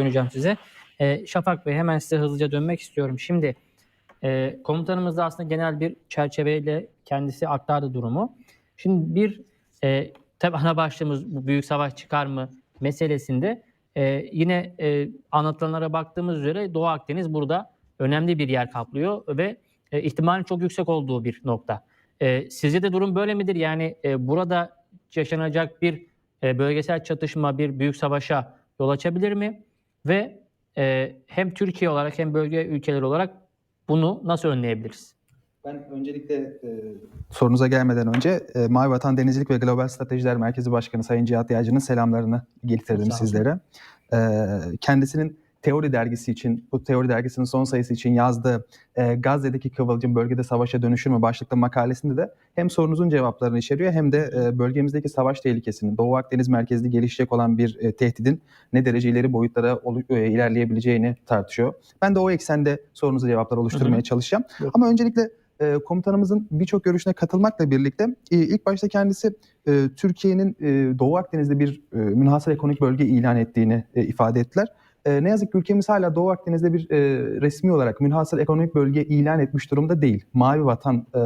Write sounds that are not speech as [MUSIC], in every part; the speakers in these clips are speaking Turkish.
döneceğim size. Ee, Şafak Bey hemen size hızlıca dönmek istiyorum. Şimdi e, komutanımız da aslında genel bir çerçeveyle kendisi aktardı durumu. Şimdi bir e, tabi ana başlığımız bu büyük savaş çıkar mı meselesinde e, yine e, anlatılanlara baktığımız üzere Doğu Akdeniz burada önemli bir yer kaplıyor ve e, ihtimalin çok yüksek olduğu bir nokta. E, sizce de durum böyle midir? Yani e, burada yaşanacak bir e, bölgesel çatışma, bir büyük savaşa yol açabilir mi? Ve e, hem Türkiye olarak hem bölge ülkeleri olarak bunu nasıl önleyebiliriz? Ben öncelikle e, sorunuza gelmeden önce e, Mavi Vatan Denizcilik ve Global Stratejiler Merkezi Başkanı Sayın Cihat Yağcı'nın selamlarını getirdim sizlere. E, kendisinin Teori dergisi için, bu Teori dergisinin son sayısı için yazdığı e, Gazze'deki kıvılcım bölgede savaşa dönüşür mü başlıklı makalesinde de hem sorunuzun cevaplarını içeriyor hem de e, bölgemizdeki savaş tehlikesinin, Doğu Akdeniz merkezli gelişecek olan bir e, tehdidin ne derece ileri boyutlara e, ilerleyebileceğini tartışıyor. Ben de o eksende sorunuza cevaplar oluşturmaya Hı hı. çalışacağım. Yok. Ama öncelikle e, komutanımızın birçok görüşüne katılmakla birlikte e, ilk başta kendisi e, Türkiye'nin e, Doğu Akdeniz'de bir e, münhasır ekonomik bölge ilan ettiğini e, ifade ettiler. E, ne yazık ki ülkemiz hala Doğu Akdeniz'de bir e, resmi olarak münhasır ekonomik bölge ilan etmiş durumda değil. Mavi Vatan e,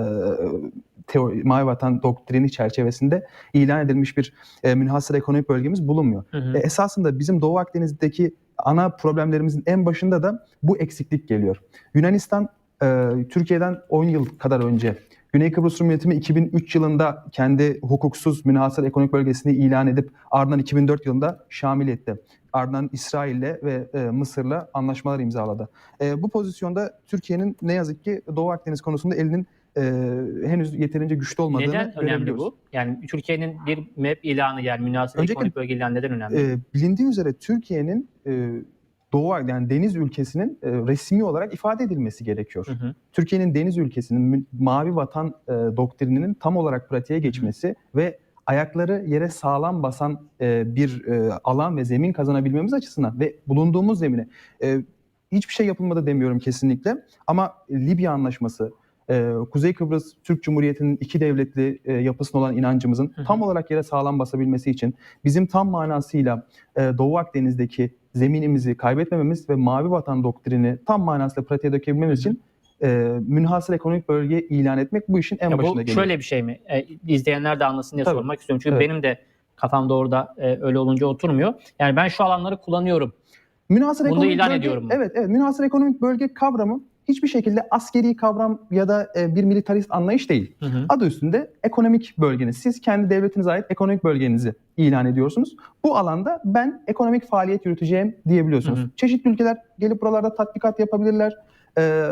teori, Mavi Vatan doktrini çerçevesinde ilan edilmiş bir e, münhasır ekonomik bölgemiz bulunmuyor. Hı hı. E, esasında bizim Doğu Akdeniz'deki ana problemlerimizin en başında da bu eksiklik geliyor. Yunanistan e, Türkiye'den 10 yıl kadar önce Güney Kıbrıs Rum Yönetimi 2003 yılında kendi hukuksuz münhasır ekonomik bölgesini ilan edip ardından 2004 yılında şamil etti. Ardından İsrail'le ve e, Mısır'la anlaşmalar imzaladı. E, bu pozisyonda Türkiye'nin ne yazık ki Doğu Akdeniz konusunda elinin e, henüz yeterince güçlü olmadığını Neden önemli bu? Yani Türkiye'nin bir MEP ilanı yani Öncelikle- ekonomik bölge ilanı neden önemli? E, bilindiği üzere Türkiye'nin e, Doğu yani deniz ülkesinin e, resmi olarak ifade edilmesi gerekiyor. Hı hı. Türkiye'nin deniz ülkesinin mavi vatan e, doktrininin tam olarak pratiğe geçmesi ve ayakları yere sağlam basan e, bir e, alan ve zemin kazanabilmemiz açısından ve bulunduğumuz zemine e, hiçbir şey yapılmadı demiyorum kesinlikle ama Libya Anlaşması, e, Kuzey Kıbrıs Türk Cumhuriyeti'nin iki devletli e, yapısına olan inancımızın Hı hı. tam olarak yere sağlam basabilmesi için bizim tam manasıyla e, Doğu Akdeniz'deki zeminimizi kaybetmememiz ve mavi vatan doktrini tam manasıyla pratiğe dökebilmemiz için e, münhasır ekonomik bölge ilan etmek bu işin en Ya başında bu geliyor. şöyle bir şey mi? E, izleyenler de anlasın diye Tabii. sormak istiyorum. Çünkü Evet. benim de kafamda orada e, öyle olunca oturmuyor. Yani ben şu alanları kullanıyorum. Münhasır Bunu ekonomik ilan bölge, ediyorum? Evet, evet. Münhasır ekonomik bölge kavramı hiçbir şekilde askeri kavram ya da e, bir militarist anlayış değil. Hı hı. Adı üstünde ekonomik bölgeniz. Siz kendi devletinize ait ekonomik bölgenizi ilan ediyorsunuz. Bu alanda ben ekonomik faaliyet yürüteceğim diyebiliyorsunuz. Hı hı. Çeşitli ülkeler gelip buralarda tatbikat yapabilirler. Ee,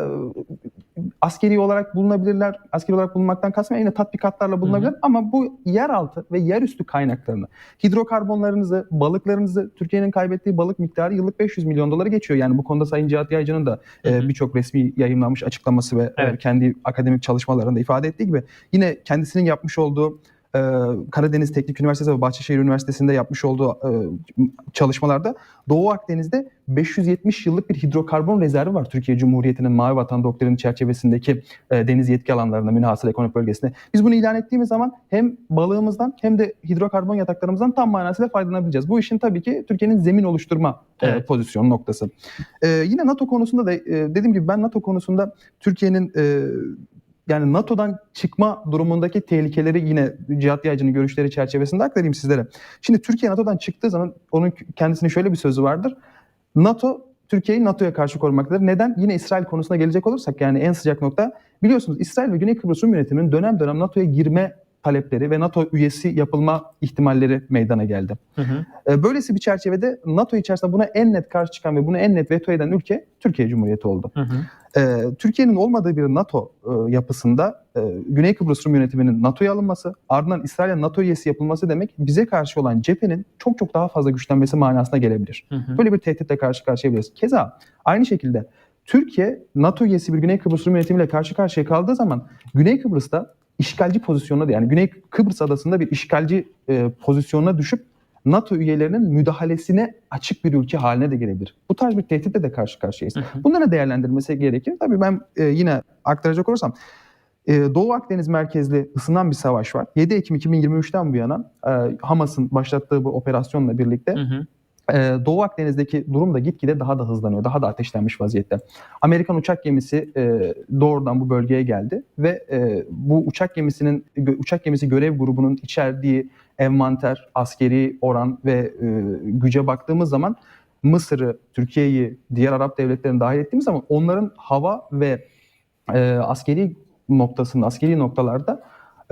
askeri olarak bulunabilirler. Askeri olarak bulunmaktan kastım yine tatbikatlarla bulunabilir. Ama bu yeraltı ve yerüstü kaynaklarını, hidrokarbonlarınızı, balıklarınızı, Türkiye'nin kaybettiği balık miktarı yıllık 500 milyon doları geçiyor. Yani bu konuda Sayın Cihat Yaycı'nın da e, birçok resmi yayınlanmış açıklaması ve e, Evet. kendi akademik çalışmalarında ifade ettiği gibi yine kendisinin yapmış olduğu e, Karadeniz Teknik Üniversitesi ve Bahçeşehir Üniversitesi'nde yapmış olduğu e, çalışmalarda Doğu Akdeniz'de 570 yıllık bir hidrokarbon rezervi var Türkiye Cumhuriyeti'nin Mavi Vatan Doktrinin çerçevesindeki e, deniz yetki alanlarında münhasır ekonomik bölgesinde. Biz bunu ilan ettiğimiz zaman hem balığımızdan hem de hidrokarbon yataklarımızdan tam manasıyla faydalanabileceğiz. Bu işin tabii ki Türkiye'nin zemin oluşturma e, Evet. pozisyonu noktası. E, yine NATO konusunda da e, dediğim gibi ben NATO konusunda Türkiye'nin e, yani NATO'dan çıkma durumundaki tehlikeleri yine Cihat Yaycı'nın görüşleri çerçevesinde aktarayım sizlere. Şimdi Türkiye NATO'dan çıktığı zaman onun kendisinin şöyle bir sözü vardır. NATO Türkiye'yi NATO'ya karşı korumaktadır. Neden? Yine İsrail konusuna gelecek olursak yani en sıcak nokta biliyorsunuz İsrail ve Güney Kıbrıs Rum Yönetimi'nin dönem dönem NATO'ya girme talepleri ve NATO üyesi yapılma ihtimalleri meydana geldi. Hı hı. E, Böylesi bir çerçevede NATO içerisinde buna en net karşı çıkan ve buna en net veto eden ülke Türkiye Cumhuriyeti oldu. Hı hı. Ee, Türkiye'nin olmadığı bir NATO e, yapısında e, Güney Kıbrıs Rum yönetiminin NATO'ya alınması, ardından İsrail'e NATO üyesi yapılması demek bize karşı olan cephenin çok çok daha fazla güçlenmesi manasına gelebilir. Hı hı. Böyle bir tehditle karşı karşıyayabiliriz. Keza aynı şekilde Türkiye NATO üyesi bir Güney Kıbrıs Rum yönetimiyle karşı karşıya kaldığı zaman Güney Kıbrıs'ta işgalci pozisyonuna yani Güney Kıbrıs adasında bir işgalci e, pozisyonuna düşüp NATO üyelerinin müdahalesine açık bir ülke haline de gelebilir. Bu tarz bir tehditle de karşı karşıyayız. Hı hı. Bunların değerlendirilmesi gerekir. Tabii ben e, yine aktaracak olursam e, Doğu Akdeniz merkezli ısınan bir savaş var. 7 Ekim 2023'ten bu yana e, Hamas'ın başlattığı bu operasyonla birlikte Hı hı. E, Doğu Akdeniz'deki durum da gitgide daha da hızlanıyor. Daha da ateşlenmiş vaziyette. Amerikan uçak gemisi e, doğrudan bu bölgeye geldi ve e, bu uçak gemisinin uçak gemisi görev grubunun içerdiği envanter, askeri oran ve e, güce baktığımız zaman Mısır'ı, Türkiye'yi, diğer Arap devletlerini dahil ettiğimiz zaman onların hava ve askeri noktasında, askeri noktalarda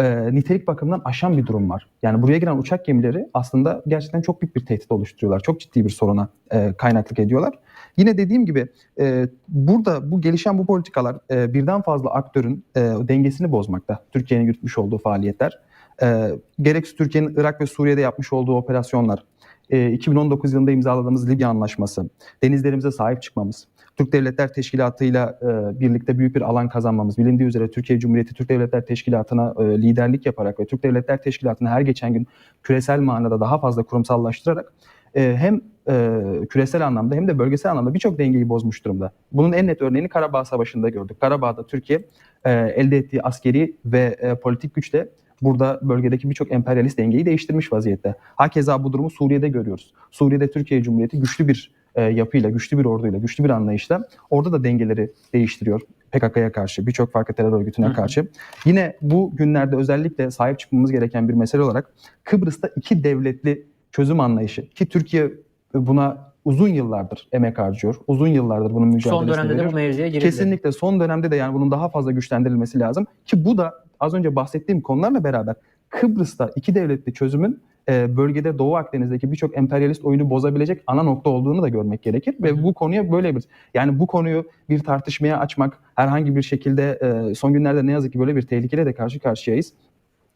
e, nitelik bakımından aşan bir durum var. Yani buraya giren uçak gemileri aslında gerçekten çok büyük bir tehdit oluşturuyorlar. Çok ciddi bir soruna e, kaynaklık ediyorlar. Yine dediğim gibi e, burada bu gelişen bu politikalar e, birden fazla aktörün e, dengesini bozmakta. Türkiye'nin yürütmüş olduğu faaliyetler. E, gerekse Türkiye'nin Irak ve Suriye'de yapmış olduğu operasyonlar, e, 2019 yılında imzaladığımız Libya Anlaşması, denizlerimize sahip çıkmamız, Türk Devletler Teşkilatı ile e, birlikte büyük bir alan kazanmamız. Bilindiği üzere Türkiye Cumhuriyeti Türk Devletler Teşkilatı'na e, liderlik yaparak ve Türk Devletler Teşkilatı'nı her geçen gün küresel manada daha fazla kurumsallaştırarak e, hem e, küresel anlamda hem de bölgesel anlamda birçok dengeyi bozmuş durumda. Bunun en net örneğini Karabağ Savaşı'nda gördük. Karabağ'da Türkiye e, elde ettiği askeri ve e, politik güçle burada bölgedeki birçok emperyalist dengeyi değiştirmiş vaziyette. Hakeza bu durumu Suriye'de görüyoruz. Suriye'de Türkiye Cumhuriyeti güçlü bir e, yapıyla, güçlü bir orduyla, güçlü bir anlayışla orada da dengeleri değiştiriyor. PKK'ya karşı, birçok farklı terör örgütüne Hı hı. karşı. Yine bu günlerde özellikle sahip çıkmamız gereken bir mesele olarak Kıbrıs'ta iki devletli çözüm anlayışı ki Türkiye buna uzun yıllardır emek harcıyor. Uzun yıllardır bunun mücadelesini Son dönemde de veriyor. bu mevziye girildi. Kesinlikle son dönemde de yani bunun daha fazla güçlendirilmesi lazım ki bu da az önce bahsettiğim konularla beraber Kıbrıs'ta iki devletli çözümün e, bölgede Doğu Akdeniz'deki birçok emperyalist oyunu bozabilecek ana nokta olduğunu da görmek gerekir ve bu konuya böyle bir yani bu konuyu bir tartışmaya açmak herhangi bir şekilde e, son günlerde ne yazık ki böyle bir tehlikeyle de karşı karşıyayız.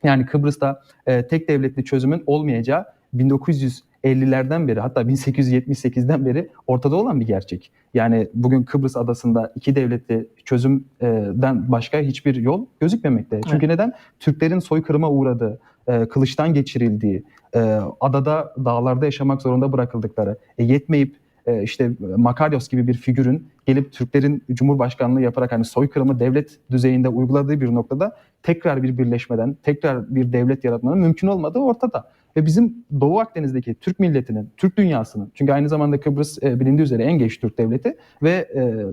Yani Kıbrıs'ta e, tek devletli çözümün olmayacağı 1950'lerden beri hatta 1878'den beri ortada olan bir gerçek. Yani bugün Kıbrıs adasında iki devletli çözümden başka hiçbir yol gözükmemekte. Çünkü neden? Türklerin soykırıma uğradığı, e, kılıçtan geçirildiği, e, adada dağlarda yaşamak zorunda bırakıldıkları, e, yetmeyip e, işte Makaryos gibi bir figürün gelip Türklerin Cumhurbaşkanlığı yaparak hani soykırımı devlet düzeyinde uyguladığı bir noktada tekrar bir birleşmeden, tekrar bir devlet yaratmanın mümkün olmadığı ortada. Ve bizim Doğu Akdeniz'deki Türk milletinin, Türk dünyasının, çünkü aynı zamanda Kıbrıs e, bilindiği üzere en genç Türk devleti ve e,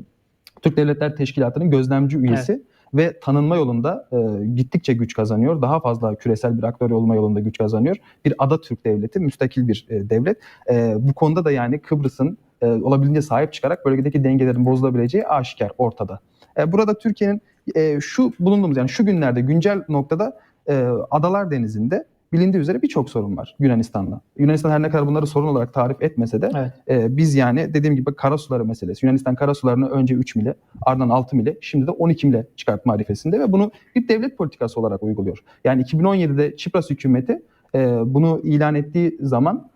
Türk Devletler Teşkilatı'nın gözlemci üyesi ve tanınma yolunda e, gittikçe güç kazanıyor. Daha fazla küresel bir aktör olma yolunda güç kazanıyor. Bir ada Türk devleti, müstakil bir e, devlet. E, bu konuda da yani Kıbrıs'ın e, olabildiğince sahip çıkarak bölgedeki dengelerin bozulabileceği aşikar ortada. E, burada Türkiye'nin e, şu bulunduğumuz yani şu günlerde güncel noktada e, Adalar Denizi'nde bilindiği üzere birçok sorun var Yunanistan'la. Yunanistan her ne kadar bunları sorun olarak tarif etmese de Evet. e, biz yani dediğim gibi karasuları meselesi. Yunanistan karasularını önce 3 mile, ardından 6 mile, şimdi de 12 mile çıkartma arifesinde ve bunu bir devlet politikası olarak uyguluyor. Yani 2017'de Çipras hükümeti e, bunu ilan ettiği zaman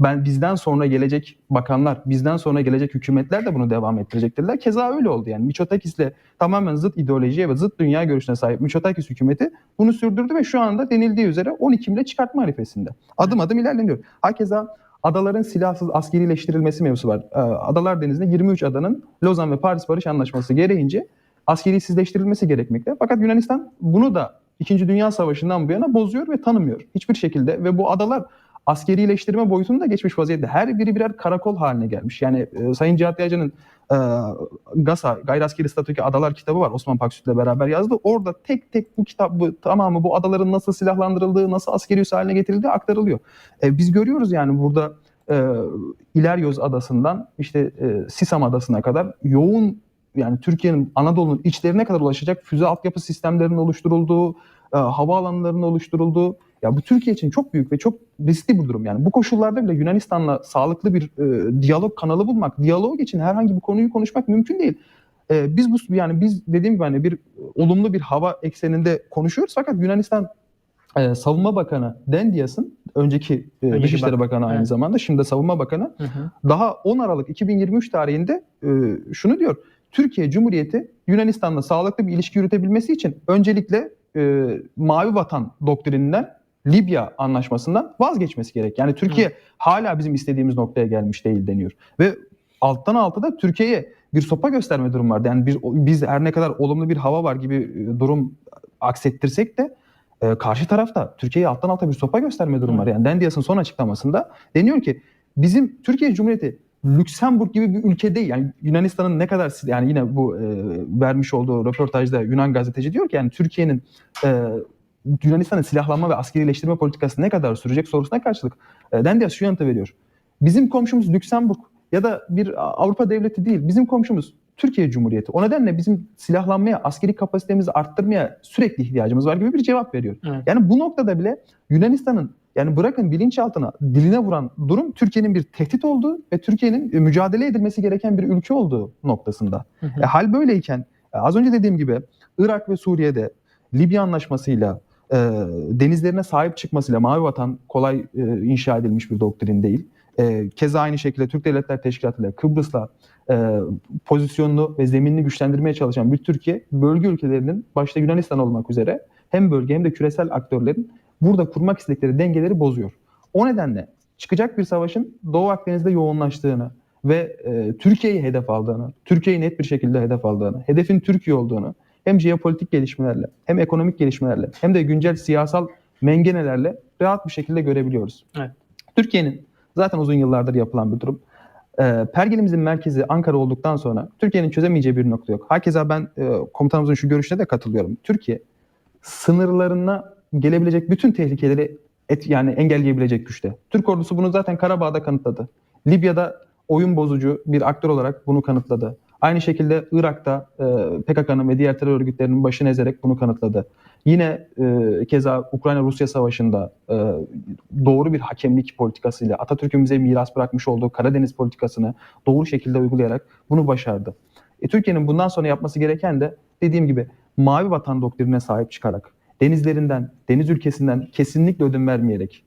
ben bizden sonra gelecek bakanlar, bizden sonra gelecek hükümetler de bunu devam ettirecektirler. Keza öyle oldu yani. Miçotakis'le tamamen zıt ideolojiye ve zıt dünya görüşüne sahip Miçotakis hükümeti bunu sürdürdü ve şu anda denildiği üzere 12 mile çıkartma arifesinde. Adım adım ilerleniyor. Hakeza adaların silahsız askerileştirilmesi mevzusu var. Ee, Adalar Denizi'nde 23 adanın Lozan ve Paris Barış Anlaşması gereğince askerisizleştirilmesi gerekmekte. Fakat Yunanistan bunu da İkinci Dünya Savaşı'ndan bu yana bozuyor ve tanımıyor. Hiçbir şekilde ve bu adalar askerileştirme boyutunu da geçmiş vaziyette. Her biri birer karakol haline gelmiş. Yani e, Sayın Cihat Yaycı'nın e, GASA, Gayri Askeri Statüki Adalar kitabı var Osman Paksüt'le beraber yazdı. Orada tek tek bu kitabı tamamı bu adaların nasıl silahlandırıldığı, nasıl askeri üs haline getirildiği aktarılıyor. E, biz görüyoruz yani burada e, İleryoz Adası'ndan işte e, Sisam Adası'na kadar yoğun yani Türkiye'nin Anadolu'nun içlerine kadar ulaşacak füze altyapı sistemlerinin oluşturulduğu, e, havaalanlarının oluşturulduğu ya bu Türkiye için çok büyük ve çok riskli bir durum. Yani bu koşullarda bile Yunanistan'la sağlıklı bir e, diyalog kanalı bulmak, diyalog için herhangi bir konuyu konuşmak mümkün değil. E, biz bu yani biz dediğim gibi hani bir e, olumlu bir hava ekseninde konuşuyoruz fakat Yunanistan e, Savunma Bakanı Dendias'ın önceki, e, Önceki Dışişleri bak- Bakanı aynı evet. zamanda şimdi de Savunma Bakanı Hı hı. daha 10 Aralık 2023 tarihinde e, şunu diyor. Türkiye Cumhuriyeti Yunanistan'la sağlıklı bir ilişki yürütebilmesi için öncelikle e, Mavi Vatan doktrininden Libya anlaşmasından vazgeçmesi gerek. Yani Türkiye hala bizim istediğimiz noktaya gelmiş değil deniyor. Ve alttan alta da Türkiye'ye bir sopa gösterme durum var. Yani bir, biz her ne kadar olumlu bir hava var gibi e, durum aksettirsek de e, karşı tarafta Türkiye'ye alttan alta bir sopa gösterme durum var. Yani Dendias'ın son açıklamasında deniyor ki bizim Türkiye Cumhuriyeti Lüksemburg gibi bir ülke değil. Yani Yunanistan'ın ne kadar yani yine bu e, vermiş olduğu röportajda Yunan gazeteci diyor ki yani Türkiye'nin e, Yunanistan'ın silahlanma ve askerileştirme politikası ne kadar sürecek sorusuna karşılık e, Dendias şu yanıtı veriyor. Bizim komşumuz Lüksemburg ya da bir Avrupa devleti değil. Bizim komşumuz Türkiye Cumhuriyeti. O nedenle bizim silahlanmaya, askeri kapasitemizi arttırmaya sürekli ihtiyacımız var gibi bir cevap veriyor. Evet. Yani bu noktada bile Yunanistan'ın yani bırakın bilinçaltına, diline vuran durum Türkiye'nin bir tehdit olduğu ve Türkiye'nin e, mücadele edilmesi gereken bir ülke olduğu noktasında. Hı hı. E, hal böyleyken e, az önce dediğim gibi Irak ve Suriye'de Libya anlaşmasıyla e, denizlerine sahip çıkmasıyla Mavi Vatan kolay e, inşa edilmiş bir doktrin değil. E, keza aynı şekilde Türk Devletler Teşkilatı ile Kıbrıs'la e, pozisyonunu ve zeminini güçlendirmeye çalışan bir Türkiye bölge ülkelerinin başta Yunanistan olmak üzere hem bölge hem de küresel aktörlerin burada kurmak istedikleri dengeleri bozuyor. O nedenle çıkacak bir savaşın Doğu Akdeniz'de yoğunlaştığını ve e, Türkiye'yi hedef aldığını, Türkiye'yi net bir şekilde hedef aldığını, hedefin Türkiye olduğunu hem jeopolitik gelişmelerle hem ekonomik gelişmelerle hem de güncel siyasal mengenelerle rahat bir şekilde görebiliyoruz. Evet. Türkiye'nin zaten uzun yıllardır yapılan bir durum. E, Pergelimizin merkezi Ankara olduktan sonra Türkiye'nin çözemeyeceği bir nokta yok. Hakeza ben e, komutanımızın şu görüşüne de katılıyorum. Türkiye sınırlarına gelebilecek bütün tehlikeleri et, yani engelleyebilecek güçte. Türk ordusu bunu zaten Karabağ'da kanıtladı. Libya'da oyun bozucu bir aktör olarak bunu kanıtladı. Aynı şekilde Irak'ta e, PKK'nın ve diğer terör örgütlerinin başını ezerek bunu kanıtladı. Yine e, keza Ukrayna-Rusya savaşında e, doğru bir hakemlik politikasıyla Atatürk'ün bize miras bırakmış olduğu Karadeniz politikasını doğru şekilde uygulayarak bunu başardı. E, Türkiye'nin bundan sonra yapması gereken de dediğim gibi mavi vatan doktrinine sahip çıkarak, denizlerinden, deniz ülkesinden kesinlikle ödün vermeyerek,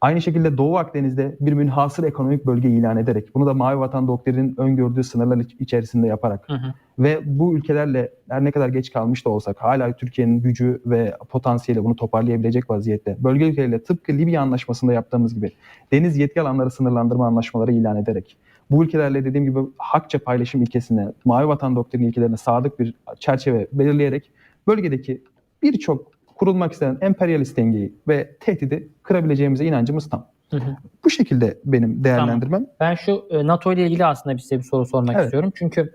aynı şekilde Doğu Akdeniz'de bir münhasır ekonomik bölge ilan ederek, bunu da mavi vatan doktrinin öngördüğü sınırlar iç- içerisinde yaparak Hı hı. ve bu ülkelerle her ne kadar geç kalmış da olsak hala Türkiye'nin gücü ve potansiyeli bunu toparlayabilecek vaziyette. Bölge ülkeleriyle tıpkı Libya anlaşmasında yaptığımız gibi deniz yetki alanları sınırlandırma anlaşmaları ilan ederek bu ülkelerle dediğim gibi hakça paylaşım ilkesine, mavi vatan doktrini ilkelerine sadık bir çerçeve belirleyerek bölgedeki birçok kurulmak istenen emperyalist dengeyi ve tehdidi kırabileceğimize inancımız tam. Hı hı. Bu şekilde benim değerlendirmem. Ben şu e, NATO ile ilgili aslında bir size bir soru sormak Evet. istiyorum. Çünkü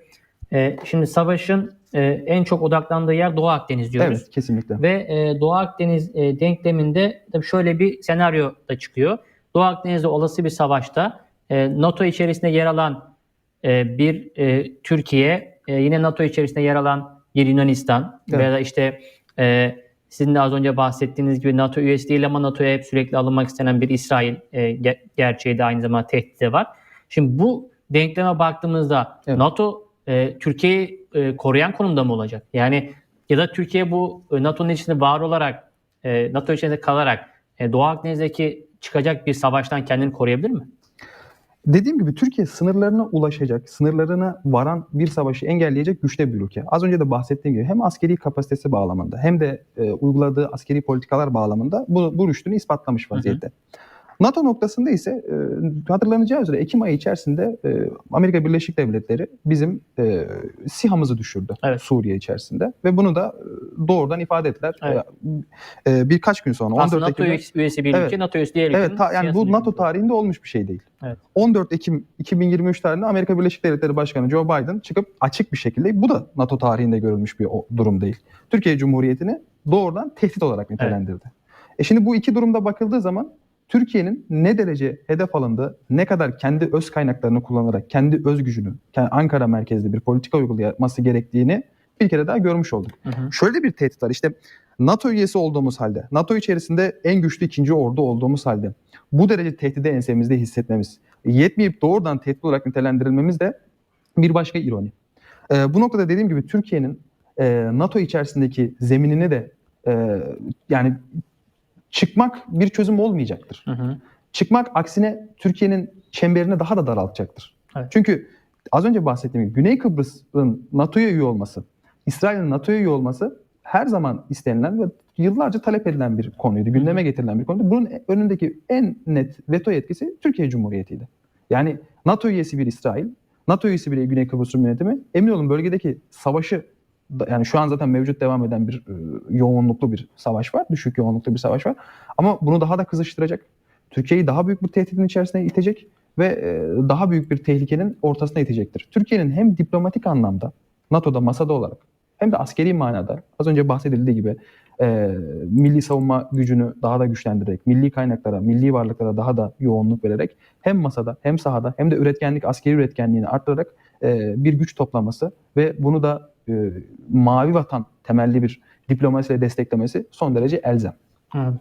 e, şimdi savaşın e, en çok odaklandığı yer Doğu Akdeniz diyoruz. Evet, kesinlikle. Ve e, Doğu Akdeniz e, denkleminde tabii şöyle bir senaryo da çıkıyor. Doğu Akdeniz'de olası bir savaşta e, NATO içerisinde yer alan e, bir e, Türkiye, e, yine NATO içerisinde yer alan bir Yunanistan Evet. veya da işte e, sizin de az önce bahsettiğiniz gibi NATO üyesi değil ama NATO'ya hep sürekli alınmak istenen bir İsrail e, ge- gerçeği de aynı zamanda tehdit de var. Şimdi bu denkleme baktığımızda Evet. NATO e, Türkiye'yi e, koruyan konumda mı olacak? Yani ya da Türkiye bu e, NATO'nun içinde var olarak, e, NATO içinde kalarak e, Doğu Akdeniz'deki çıkacak bir savaştan kendini koruyabilir mi? Dediğim gibi Türkiye sınırlarına ulaşacak, sınırlarına varan bir savaşı engelleyecek güçte bir ülke. Az önce de bahsettiğim gibi hem askeri kapasitesi bağlamında hem de e, uyguladığı askeri politikalar bağlamında bu, bu rüştünü ispatlamış vaziyette. NATO noktasında ise e, hatırlanacağı üzere Ekim ayı içerisinde e, Amerika Birleşik Devletleri bizim e, SİHA'mızı düşürdü Evet. Suriye içerisinde ve bunu da e, doğrudan ifade ettiler. Evet. E, e, birkaç gün sonra 14 Aslında NATO Ekim'de üyesi- bir Evet. ülke, NATO üyesi diğer Evet, ta- yani bu NATO tarihinde olmuş bir şey değil. Evet. 14 Ekim 2023 tarihinde Amerika Birleşik Devletleri Başkanı Joe Biden çıkıp açık bir şekilde bu da NATO tarihinde görülmüş bir durum değil. Türkiye Cumhuriyeti'ni doğrudan tehdit olarak nitelendirdi. E şimdi bu iki durumda bakıldığı zaman Türkiye'nin ne derece hedef alındığı, ne kadar kendi öz kaynaklarını kullanarak, kendi öz gücünü, kendi Ankara merkezli bir politika uygulaması gerektiğini bir kere daha görmüş olduk. Hı hı. Şöyle bir tehdit var işte NATO üyesi olduğumuz halde, NATO içerisinde en güçlü ikinci ordu olduğumuz halde bu derece tehdidi ensemizde hissetmemiz, yetmeyip doğrudan tehdit olarak nitelendirilmemiz de bir başka ironi. Ee, bu noktada dediğim gibi Türkiye'nin e, NATO içerisindeki zeminini de e, yani çıkmak bir çözüm olmayacaktır. Hı hı. Çıkmak aksine Türkiye'nin çemberini daha da daraltacaktır. Evet. Çünkü az önce bahsettiğim gibi Güney Kıbrıs'ın NATO'ya üye olması, İsrail'in NATO'ya üye olması her zaman istenilen ve yıllarca talep edilen bir konuydu. Gündeme getirilen bir konuydu. Bunun önündeki en net veto yetkisi Türkiye Cumhuriyeti'ydi. Yani NATO üyesi bir İsrail, NATO üyesi bir Güney Kıbrıs yönetimi emin olun bölgedeki savaşı yani şu an zaten mevcut devam eden bir e, yoğunluklu bir savaş var. Düşük yoğunluklu bir savaş var. Ama bunu daha da kızıştıracak. Türkiye'yi daha büyük bir tehditin içerisine itecek ve e, daha büyük bir tehlikenin ortasına itecektir. Türkiye'nin hem diplomatik anlamda NATO'da masada olarak hem de askeri manada az önce bahsedildiği gibi e, milli savunma gücünü daha da güçlendirerek, milli kaynaklara, milli varlıklara daha da yoğunluk vererek hem masada hem sahada hem de üretkenlik, askeri üretkenliğini arttırarak e, bir güç toplaması ve bunu da e, mavi vatan temelli bir diplomasiyle desteklemesi son derece elzem.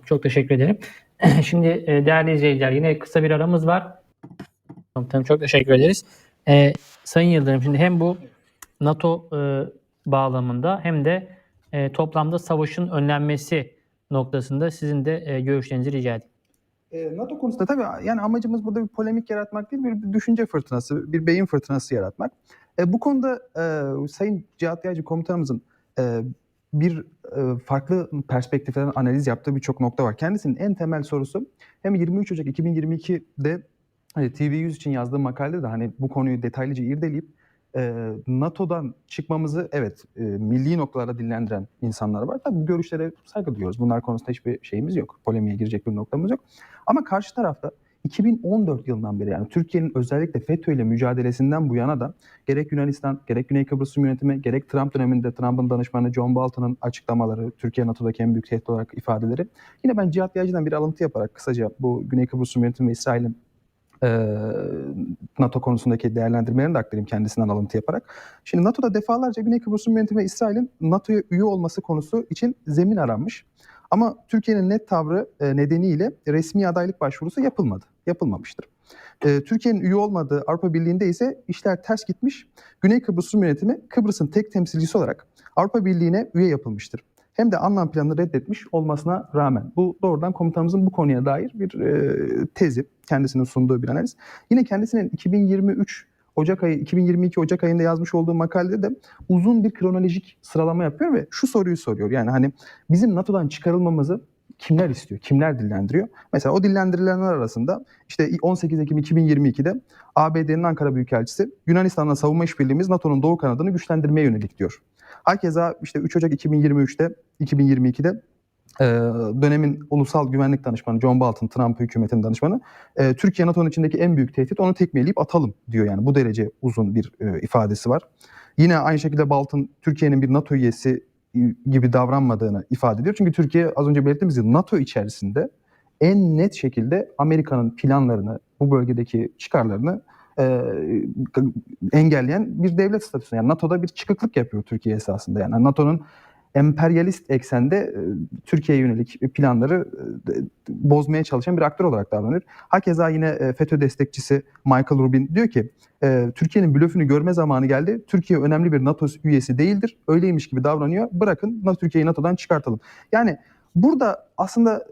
Çok teşekkür ederim. [CLEARS THROAT] Şimdi e, değerli izleyiciler yine kısa bir aramız var. Komutanım çok teşekkür ederiz. E, Sayın Yıldırım şimdi hem bu NATO e, bağlamında hem de e, toplamda savaşın önlenmesi noktasında sizin de e, görüşlerinizi rica edeyim. E, NATO konusunda tabii yani amacımız burada bir polemik yaratmak değil, bir düşünce fırtınası, bir beyin fırtınası yaratmak. E, bu konuda e, Sayın Cihat Yaycı komutanımızın e, bir e, farklı perspektiften analiz yaptığı birçok nokta var. Kendisinin en temel sorusu hem 23 Ocak 2022'de hani TV100 için yazdığı makalede de hani bu konuyu detaylıca irdeleyip e, NATO'dan çıkmamızı evet e, milli noktalarda dillendiren insanlar var. Tabii bu görüşlere saygı duyuyoruz. Bunlar konusunda hiçbir şeyimiz yok. Polemiğe girecek bir noktamız yok. Ama karşı tarafta 2014 yılından beri yani Türkiye'nin özellikle FETÖ ile mücadelesinden bu yana da gerek Yunanistan, gerek Güney Kıbrıs yönetimi, gerek Trump döneminde Trump'ın danışmanı John Bolton'ın açıklamaları, Türkiye NATO'daki en büyük tehdit olarak ifadeleri. Yine ben Cihat Yaycı'dan bir alıntı yaparak kısaca bu Güney Kıbrıs yönetimi ve İsrail'in NATO konusundaki değerlendirmelerini de aktarayım kendisinden alıntı yaparak. Şimdi NATO'da defalarca Güney Kıbrıs Rum yönetimi ve İsrail'in NATO'ya üye olması konusu için zemin aranmış. Ama Türkiye'nin net tavrı nedeniyle resmi adaylık başvurusu yapılmadı. Yapılmamıştır. E, Türkiye'nin üye olmadığı Avrupa Birliği'nde ise işler ters gitmiş. Güney Kıbrıs Rum yönetimi Kıbrıs'ın tek temsilcisi olarak Avrupa Birliği'ne üye yapılmıştır. Hem de anlam planını reddetmiş olmasına rağmen. Bu doğrudan komutanımızın bu konuya dair bir e, tezi, kendisinin sunduğu bir analiz. Yine kendisinin 2023 Ocak ayı 2022 Ocak ayında yazmış olduğu makalede de uzun bir kronolojik sıralama yapıyor ve şu soruyu soruyor. Yani hani bizim NATO'dan çıkarılmamızı kimler istiyor? Kimler dillendiriyor? Mesela o dillendirilenler arasında işte 18 Ekim 2022'de ABD'nin Ankara Büyükelçisi Yunanistan'la savunma işbirliğimiz NATO'nun doğu kanadını güçlendirmeye yönelik diyor. Hakeza işte 3 Ocak 2023'te 2022'de e, dönemin ulusal güvenlik danışmanı John Bolton, Trump hükümetinin danışmanı e, Türkiye NATO'nun içindeki en büyük tehdit onu tekmeleyip atalım diyor yani bu derece uzun bir e, ifadesi var. Yine aynı şekilde Bolton Türkiye'nin bir NATO üyesi gibi davranmadığını ifade ediyor. Çünkü Türkiye az önce belirttiğimiz gibi NATO içerisinde en net şekilde Amerika'nın planlarını, bu bölgedeki çıkarlarını e, engelleyen bir devlet statüsünde. Yani NATO'da bir çıkıklık yapıyor Türkiye esasında. Yani NATO'nun emperyalist eksende e, Türkiye'ye yönelik planları e, bozmaya çalışan bir aktör olarak davranıyor. Hakeza yine e, FETÖ destekçisi Michael Rubin diyor ki Türkiye'nin blöfünü görme zamanı geldi. Türkiye önemli bir NATO üyesi değildir. Öyleymiş gibi davranıyor. Bırakın Türkiye'yi NATO'dan çıkartalım. Yani burada aslında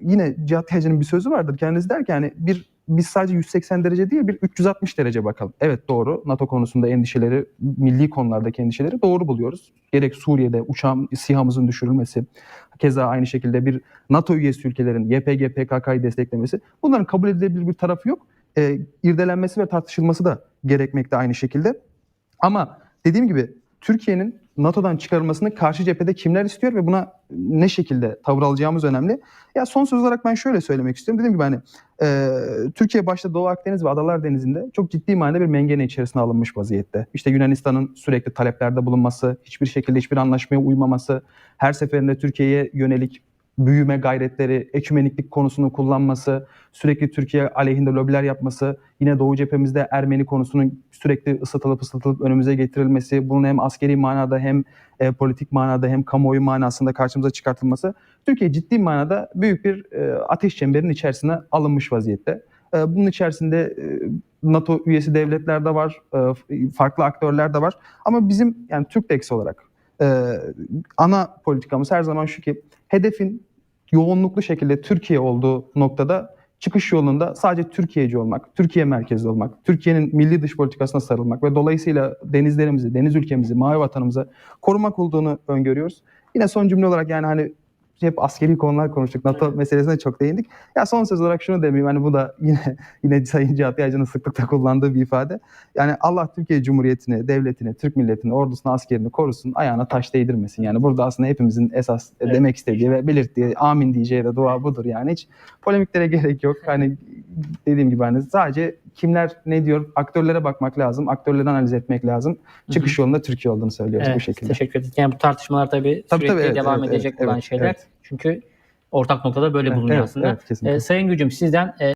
yine Cihat Yaycı'nın bir sözü vardır. Kendisi der ki yani bir biz sadece 180 derece değil bir 360 derece bakalım. Evet doğru NATO konusunda endişeleri, milli konulardaki endişeleri doğru buluyoruz. Gerek Suriye'de uçağın SİHA'mızın düşürülmesi, keza aynı şekilde bir NATO üyesi ülkelerin YPG, PKK'yı desteklemesi. Bunların kabul edilebilir bir tarafı yok. E, irdelenmesi ve tartışılması da gerekmekte aynı şekilde. Ama dediğim gibi Türkiye'nin NATO'dan çıkarılmasını karşı cephede kimler istiyor ve buna ne şekilde tavır alacağımız önemli. Ya son söz olarak ben şöyle söylemek istiyorum. Dediğim gibi hani e, Türkiye başta Doğu Akdeniz ve Adalar Denizi'nde çok ciddi manada bir mengene içerisine alınmış vaziyette. İşte Yunanistan'ın sürekli taleplerde bulunması, hiçbir şekilde hiçbir anlaşmaya uymaması, her seferinde Türkiye'ye yönelik büyüme gayretleri, ekümeniklik konusunu kullanması, sürekli Türkiye aleyhinde lobiler yapması, yine Doğu cephemizde Ermeni konusunun sürekli ısıtılıp ısıtılıp önümüze getirilmesi, bunun hem askeri manada hem e, politik manada hem kamuoyu manasında karşımıza çıkartılması, Türkiye ciddi manada büyük bir e, ateş çemberinin içerisine alınmış vaziyette. E, bunun içerisinde e, NATO üyesi devletler de var, e, farklı aktörler de var. Ama bizim yani Türkdex olarak e, ana politikamız her zaman şu ki hedefin yoğunluklu şekilde Türkiye olduğu noktada çıkış yolunda sadece Türkiye'ci olmak, Türkiye merkezli olmak, Türkiye'nin milli dış politikasına sarılmak ve dolayısıyla denizlerimizi, deniz ülkemizi, mavi vatanımızı korumak olduğunu öngörüyoruz. Yine son cümle olarak yani hani hep askeri konular konuştuk. NATO meselesine çok değindik. Ya son söz olarak şunu demeyeyim. Hani bu da [LAUGHS] yine yine Sayın Cihat Yaycı'nın sıklıkla kullandığı bir ifade. Yani Allah Türkiye Cumhuriyeti'ni, devletini, Türk milletini, ordusunu, askerini korusun, ayağına taş değdirmesin. Yani burada aslında hepimizin esas Evet. demek istediği ve belirttiği, amin diyeceği de dua budur. Yani hiç polemiklere gerek yok. Hani dediğim gibi hani sadece kimler ne diyor aktörlere bakmak lazım. Aktörleri analiz etmek lazım. Çıkış yolunda Türkiye olduğunu söylüyoruz Evet, bu şekilde. Teşekkür ederim. Yani bu tartışmalar tabii, Tabii, sürekli tabii, evet, devam evet, edecek evet, olan evet, şeyler. evet. Çünkü ortak noktada böyle bulunuyor Evet, aslında. evet, kesinlikle. Ee, Sayın Gücüm sizden e,